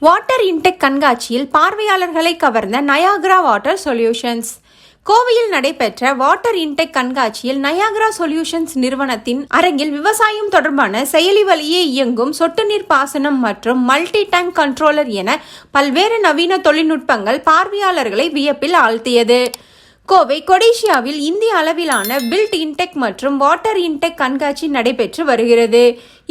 Water intake கண்காட்சியில் பார்வையாளர்களை கவர்ந்த நயாகரா வாட்டர் சொல்யூஷன்ஸ். கோவையில் நடைபெற்ற வாட்டர் இன்டெக் கண்காட்சியில் நயாகரா சொல்யூஷன்ஸ் நிறுவனத்தின் அரங்கில் விவசாயம் தொடர்பான செயலி வழியே இயங்கும் சொட்டு நீர் பாசனம் மற்றும் மல்டி டேங்க் கண்ட்ரோலர் என பல்வேறு நவீன தொழில்நுட்பங்கள் பார்வையாளர்களை வியப்பில் ஆழ்த்தியது. கோவை கொடிஷியாவில் இந்திய அளவிலான பில்ட் இன்டெக் மற்றும் வாட்டர் இன்டெக் கண்காட்சி நடைபெற்று வருகிறது.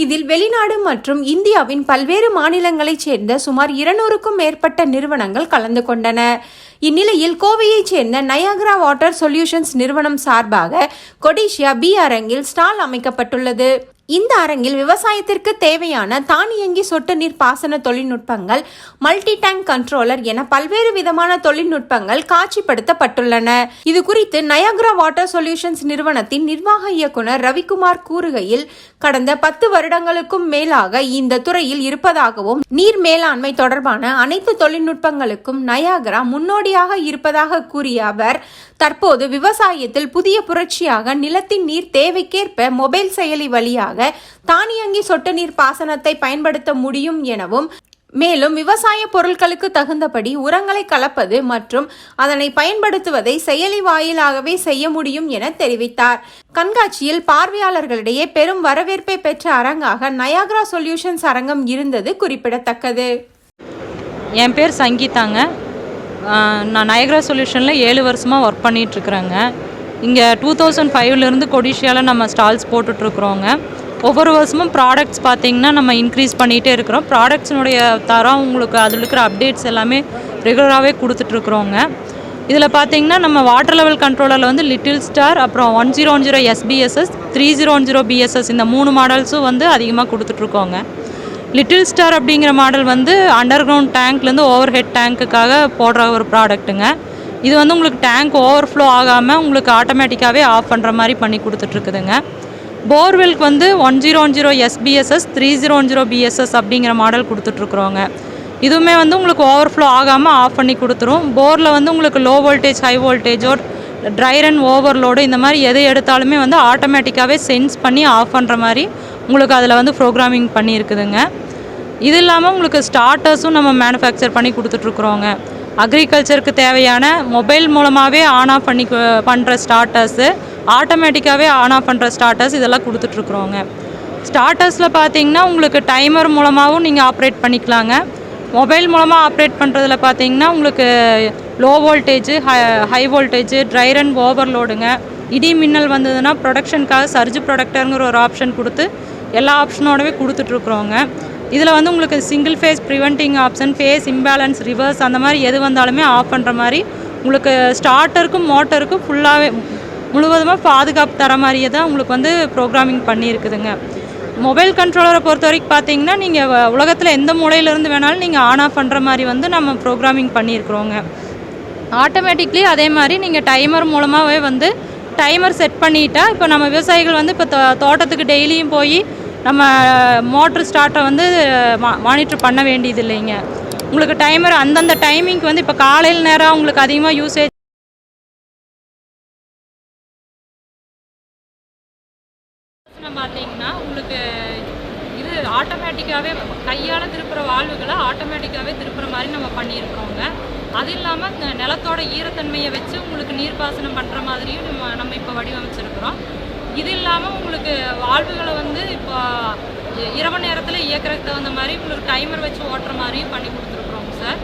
இதில் வெளிநாடு மற்றும் இந்தியாவின் பல்வேறு மாநிலங்களைச் சேர்ந்த சுமார் இருநூறுக்கும் மேற்பட்ட நிறுவனங்கள் கலந்து கொண்டன. இந்நிலையில் கோவையைச் சேர்ந்த நயாகரா வாட்டர் சொல்யூஷன்ஸ் நிறுவனம் சார்பாக கொடிஷியா பி அரங்கில் ஸ்டால் அமைக்கப்பட்டுள்ளது. இந்த அரங்கில் விவசாயத்திற்கு தேவையான தானியங்கி சொட்டு நீர் பாசன தொழில்நுட்பங்கள் மல்டி டேங்க் கண்ட்ரோலர் என பல்வேறு விதமான தொழில்நுட்பங்கள் காட்சிப்படுத்தப்பட்டுள்ளன. இது குறித்து நயாகரா வாட்டர் சொல்யூஷன்ஸ் நிறுவனத்தின் நிர்வாக இயக்குனர் ரவிக்குமார் கூறுகையில் கடந்த பத்து வருடங்களுக்கும் மேலாக இந்த துறையில் இருப்பதாகவும் நீர் மேலாண்மை தொடர்பான அனைத்து தொழில்நுட்பங்களுக்கும் நயாகரா முன்னோடியாக இருப்பதாக கூறிய அவர் தற்போது விவசாயத்தில் புதிய புரட்சியாக நிலத்தின் நீர் தேவைக்கேற்ப மொபைல் செயலி வழியாக தானியங்கி சொட்டு நீர் பாசனத்தை பயன்படுத்த முடியும் எனவும் மேலும் விவசாய பொருட்களுக்கு தகுந்தபடி உரங்களை கலப்பது மற்றும் அதனை பயன்படுத்துவதை செயலி வாயிலாகவே செய்ய முடியும் என தெரிவித்தார். கண்காட்சியில் பார்வையாளர்களிடையே பெரும் வரவேற்பை பெற்ற அரங்காக நயாகரா சொல்யூஷன்ஸ் அரங்கம் இருந்தது குறிப்பிடத்தக்கது. என் பேர் சங்கீதாங்க. நான் நயக்ரா சொல்யூஷனில் ஏழு வருஷமாக ஒர்க் பண்ணிகிட்ருக்குறேங்க இங்கே டூ தௌசண்ட் ஃபைவ்லேருந்து கொடிஷியாவில் நம்ம ஸ்டால்ஸ் போட்டுட்ருக்குறோங்க ஒவ்வொரு வருஷமும் ப்ராடக்ட்ஸ் பார்த்திங்கன்னா நம்ம இன்க்ரீஸ் பண்ணிகிட்டே இருக்கிறோம். ப்ராடக்ட்ஸினுடைய தரம் உங்களுக்கு அதில் இருக்கிற அப்டேட்ஸ் எல்லாமே ரெகுலராகவே கொடுத்துட்ருக்குறோங்க இதில் பார்த்தீங்கன்னா நம்ம வாட்டர் லெவல் கண்ட்ரோலரில் வந்து லிட்டில் ஸ்டார் அப்புறம் one zero one zero SPSS three zero one zero PSS இந்த மூணு மாடல்ஸும் வந்து அதிகமாக கொடுத்துட்ருக்கோங்க லிட்டில் ஸ்டார் அப்படிங்கிற மாடல் வந்து அண்டர் கிரவுண்ட் டேங்க்லேருந்து ஓவர் ஹெட் டேங்க்குக்காக போடுற ஒரு ப்ராடக்ட்டுங்க இது வந்து உங்களுக்கு டேங்க் ஓவர் ஃப்ளோ ஆகாமல் உங்களுக்கு ஆட்டோமேட்டிக்காகவே ஆஃப் பண்ணுற மாதிரி பண்ணி கொடுத்துட்ருக்குதுங்க போர்வெல்க்கு வந்து one zero one zero SPSS three zero one zero PSS அப்படிங்கிற மாடல் கொடுத்துட்ருக்குறோங்க இதுவுமே வந்து உங்களுக்கு ஓவர்ஃப்ளோ ஆகாமல் ஆஃப் பண்ணி கொடுத்துரும். போரில் வந்து உங்களுக்கு லோ வோல்டேஜ் ஹை வோல்டேஜோ ட்ரை ரன் ஓவர்லோடு இந்த மாதிரி எதை எடுத்தாலுமே வந்து ஆட்டோமேட்டிக்காகவே சென்ஸ் பண்ணி ஆஃப் பண்ணுற மாதிரி உங்களுக்கு அதில் வந்து ப்ரோக்ராமிங் பண்ணியிருக்குதுங்க. இது இல்லாமல் உங்களுக்கு ஸ்டார்டர்ஸும் நம்ம மேனுஃபேக்சர் பண்ணி கொடுத்துட்ருக்குறோங்க அக்ரிகல்ச்சருக்கு தேவையான மொபைல் மூலமாகவே ஆன் ஆஃப் பண்ணி பண்ணுற ஸ்டார்டர்ஸு ஆட்டோமேட்டிக்காகவே ஆன் ஆஃப் பண்ணுற ஸ்டார்டர்ஸ் இதெல்லாம் கொடுத்துட்ருக்குறோங்க ஸ்டார்டர்ஸில் பார்த்தீங்கன்னா உங்களுக்கு டைமர் மூலமாகவும் நீங்கள் ஆப்ரேட் பண்ணிக்கலாங்க. மொபைல் மூலமாக ஆப்ரேட் பண்ணுறதுல பார்த்தீங்கன்னா உங்களுக்கு low voltage high high voltage dry run ஓவர்லோடுங்க இடி மின்னல் வந்ததுன்னா ப்ரொடக்ஷனுக்காக சர்ஜ் ப்ரொடக்டருங்கிற ஒரு ஆப்ஷன் கொடுத்து எல்லா ஆப்ஷனோடவே கொடுத்துட்ருக்குறோங்க இதில் வந்து உங்களுக்கு single phase preventing option phase imbalance reverse அந்த மாதிரி எது வந்தாலுமே ஆஃப் பண்ணுற மாதிரி உங்களுக்கு ஸ்டார்ட்டருக்கும் மோட்டருக்கும் ஃபுல்லாகவே முழுவதுமாக பாதுகாப்பு தர மாதிரியே தான் உங்களுக்கு வந்து ப்ரோக்ராமிங் பண்ணியிருக்குதுங்க. மொபைல் கண்ட்ரோலரை பொறுத்த வரைக்கும் பார்த்தீங்கன்னா நீங்கள் உலகத்தில் எந்த மூலையிலேருந்து வேணாலும் நீங்கள் ஆன் ஆஃப் பண்ணுற மாதிரி வந்து நம்ம ப்ரோக்ராமிங் பண்ணியிருக்கிறோங்க. ஆட்டோமேட்டிக்லி அதே மாதிரி நீங்கள் டைமர் மூலமாகவே வந்து டைமர் செட் பண்ணிட்டா இப்போ நம்ம விவசாயிகள் வந்து இப்போ தோ- தோட்டத்துக்கு டெய்லியும் போய் நம்ம மோட்ரு ஸ்டார்ட்டை வந்து மானிட்டர் பண்ண வேண்டியது இல்லைங்க உங்களுக்கு டைமர் அந்தந்த டைமிங்க்கு வந்து இப்போ காலையில் நேரம் உங்களுக்கு அதிகமாக யூசேஜ் பார்த்தீங்கன்னா உங்களுக்கு இது ஆட்டோமேட்டிக்காகவே கையால் திருப்புற வாழ்வுகளை ஆட்டோமேட்டிக்காகவே திருப்புற மாதிரி நம்ம பண்ணியிருக்கிறோங்க. அது இல்லாமல் நிலத்தோட ஈரத்தன்மையை வச்சு உங்களுக்கு நீர்ப்பாசனம் பண்ணுற மாதிரியும் நம்ம நம்ம இப்போ வடிவமைச்சிருக்கிறோம். இது இல்லாமல் உங்களுக்கு வாழ்வுகளை வந்து இப்போ இரவு நேரத்தில் இயக்கிறதுக்கு தகுந்த மாதிரி உங்களுக்கு டைமர் வச்சு ஓட்டுற மாதிரியும் பண்ணி கொடுத்துருக்குறோங்க சார்.